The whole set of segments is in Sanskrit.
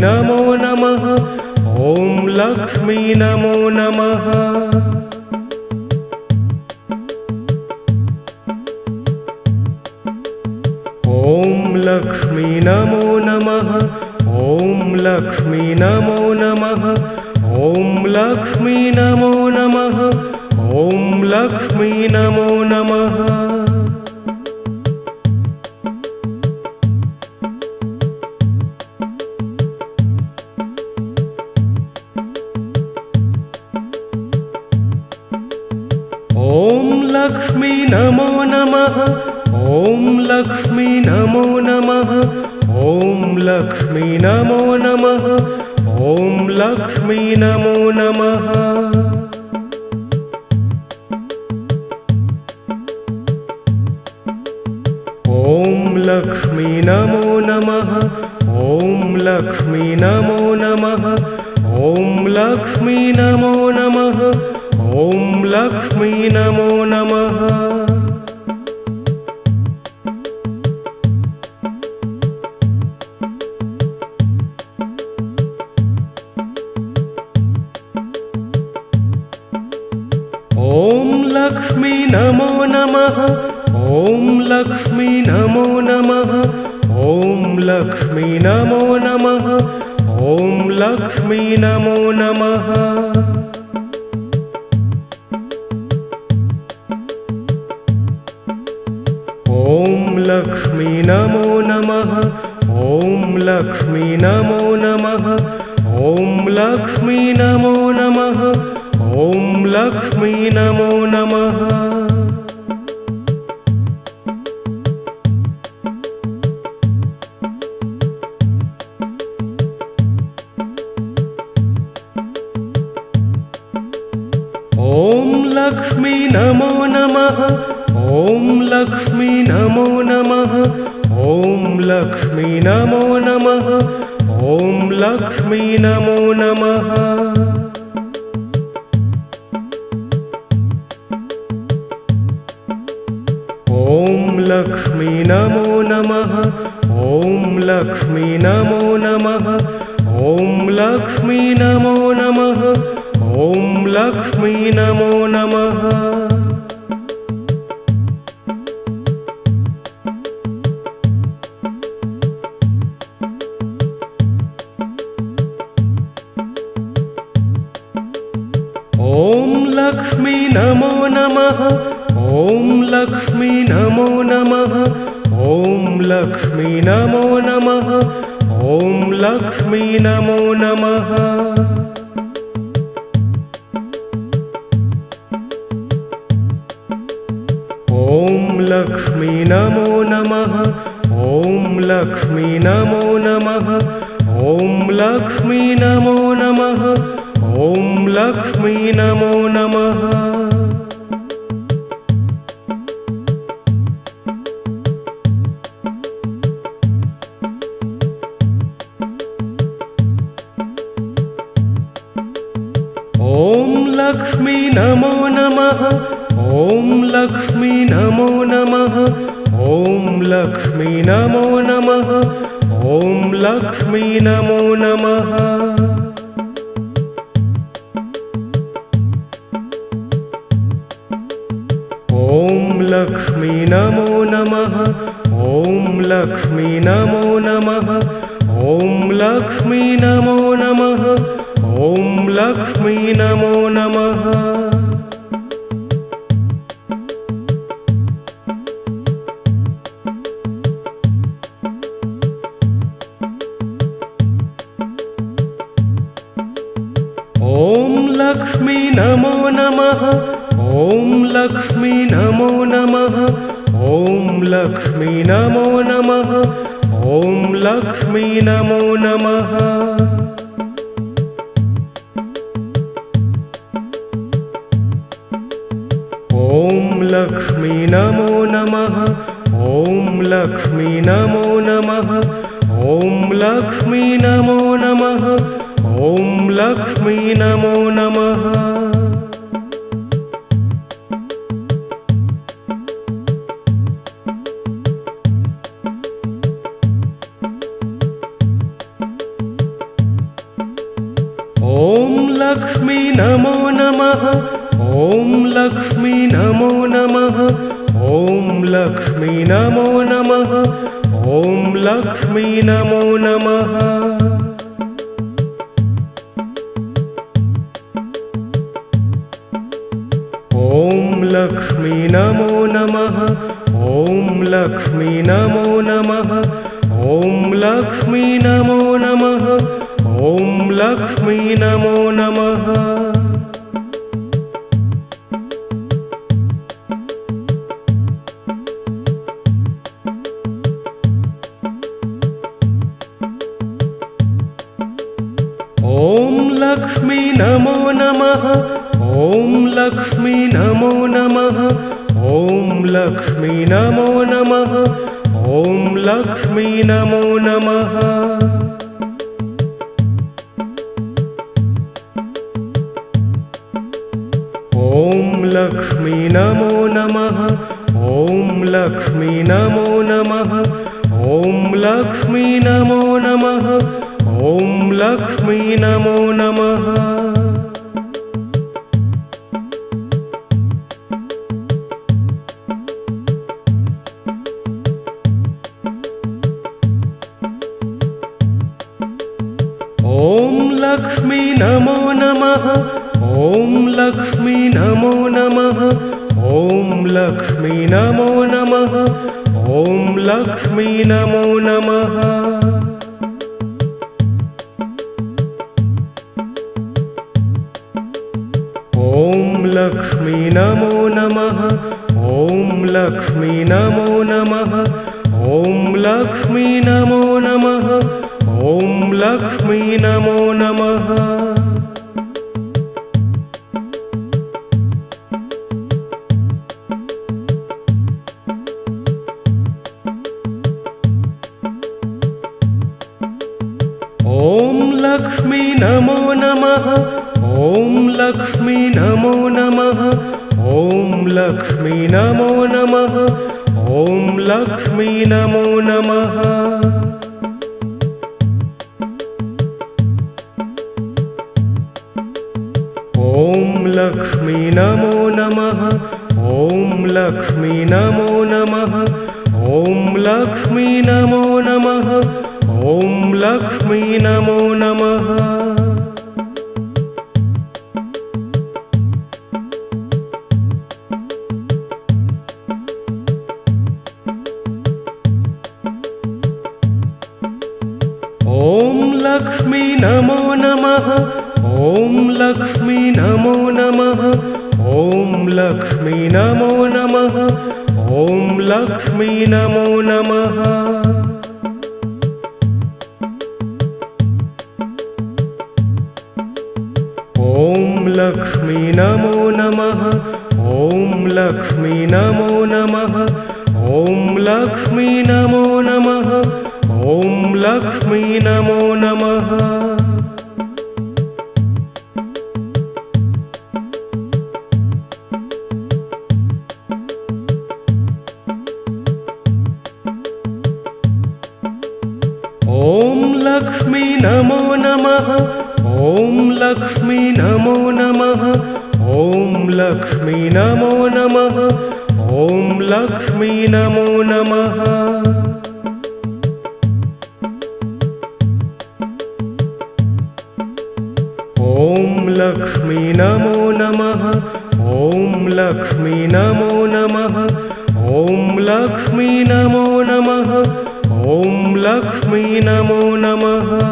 नमो नमः। ॐ लक्ष्मी नमो नमः। ॐ लक्ष्मी नमो नमः। ॐ लक्ष्मी नमो नमः। ॐ लक्ष्मी नमो नमः। ॐ लक्ष्मी नमो लक्ष्मी नमो नमः। ॐ लक्ष्मी नमो नमः। ॐ लक्ष्मी नमो नमः। ॐ लक्ष्मी नमो नमः। ॐ लक्ष्मी नमो नमः। ॐ लक्ष्मी नमो नमः। ॐ लक्ष्मी नमो नमः। ॐ लक्ष्मी नमो नमः नमो। ॐ लक्ष्मी नमो नमः। ॐ लक्ष्मी नमो नमः नमो नमः। ॐ लक्ष्मी नमो नमः। ॐ लक्ष्मी नमो नमः। ॐ लक्ष्मी नमो नमः। ॐ लक्ष्मी नमो नमः। ॐ लक्ष्मी नमो नमः ॐ लक्ष्मी नमो नमः। ॐ लक्ष्मी नमो नमः। ॐ लक्ष्मी नमो नमः। ॐ लक्ष्मी नमो नमः। ॐ लक्ष्मी नमो नमः। ॐ लक्ष्मी नमो नमः ॐ लक्ष्मी नमो नमः ॐ लक्ष्मी नमो नमः नमो। नमः ॐ लक्ष्मी नमो नमः। ॐ लक्ष्मी नमो नमः। ॐ लक्ष्मी नमो नमः। ॐ लक्ष्मी नमो नमः। ॐ लक्ष्मी नमो नमः। ॐ लक्ष्मी नमो नमः। ॐ लक्ष्मी नमो नमः लक्ष्मी नमो नमः ॐ लक्ष्मी नमो नमः ॐ लक्ष्मी नमो नमः ॐ लक्ष्मी नमो नमः। ॐ लक्ष्मी नमो नमः ॐ लक्ष्मी नमः लक्ष्मी नमो नमः। ॐ लक्ष्मी नमो नमः। ॐ लक्ष्मी नमो नमः। ॐ लक्ष्मी नमो नमः। ॐ लक्ष्मी नमो नमः। ॐ लक्ष्मी नमो लक्ष्मी नमो नमः। ॐ लक्ष्मी नमो नमः। ॐ लक्ष्मी नमो नमः। ॐ लक्ष्मी नमो नमः। ॐ लक्ष्मी नमो नमः ॐ लक्ष्मी नमो नमः ॐ लक्ष्मी नमो नमः ॐ लक्ष्मी नमो नमः। ॐ लक्ष्मी नमो नमः ॐ लक्ष्मी नमो नमः ॐ लक्ष्मी नमो नमः ॐ लक्ष्मी नमो नमः नमो। ॐ लक्ष्मी नमो नमः। ॐ लक्ष्मी नमो नमः। ॐ लक्ष्मी नमो नमः। ॐ लक्ष्मी नमो नमः। ॐ लक्ष्मी नमः लक्ष्मी नमो नमः। ॐ लक्ष्मी नमो नमः। ॐ लक्ष्मी नमो नमः। ॐ लक्ष्मी नमो नमः।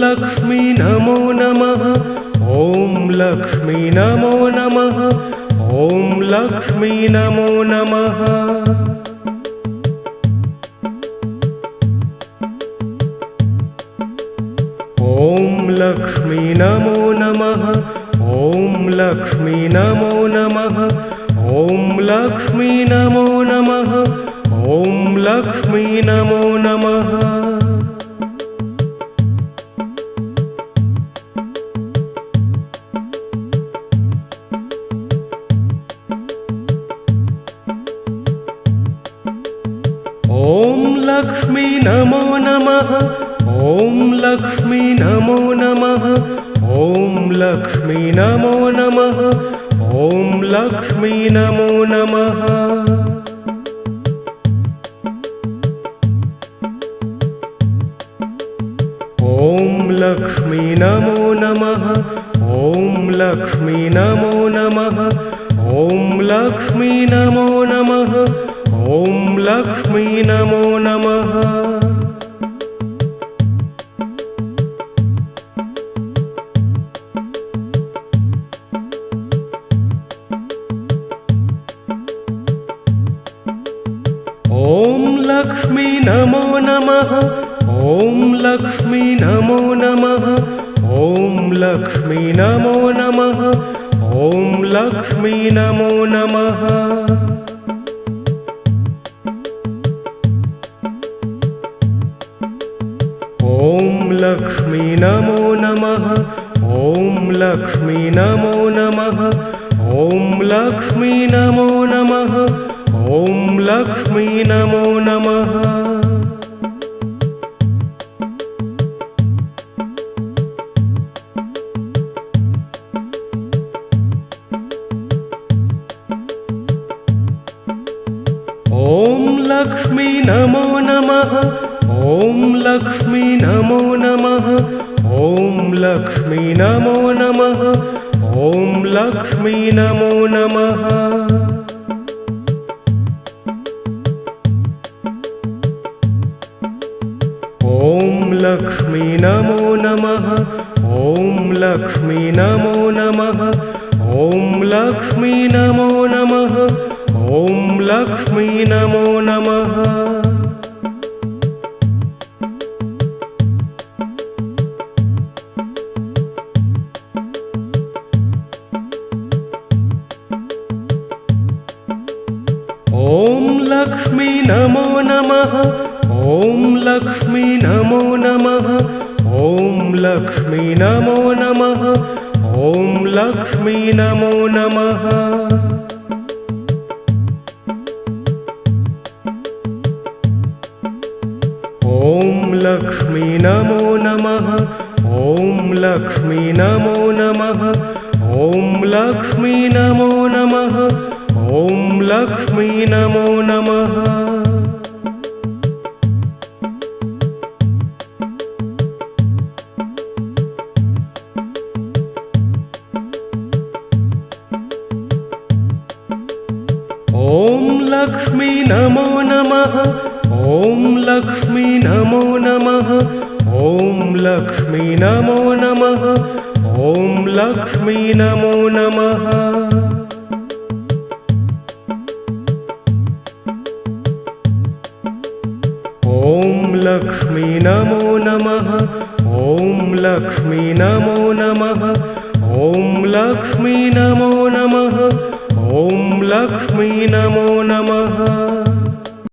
लक्ष्मी नमो नमः। ॐ लक्ष्मी नमो नमः। ॐ लक्ष्मी नमो नमः। नमो नमः। ॐ लक्ष्मी नमो नमः। ॐ लक्ष्मी नमो नमः। ॐ लक्ष्मी नमो नमः। ॐ लक्ष्मी नमो नमः। ॐ लक्ष्मी नमो नमः। ॐ लक्ष्मी नमो नमः। ॐ लक्ष्मी नमो नमः नमो नमः। ॐ लक्ष्मी नमो नमः। ॐ लक्ष्मी नमो नमः लक्ष्मी नमो नमः। ॐ लक्ष्मी नमो नमः। ॐ लक्ष्मी नमो नमः। ॐ लक्ष्मी नमो नमः। ॐ लक्ष्मी नमो नमः ॐ लक्ष्मी नमो नमः। ॐ लक्ष्मी नमो नमः। ॐ लक्ष्मी नमो नमः। ॐ लक्ष्मी नमो नमः। ॐ लक्ष्मी नमो नमः। ॐ लक्ष्मी नमो नमः। ॐ लक्ष्मी नमो नमः नमो नमः। ॐ लक्ष्मी नमो नमः।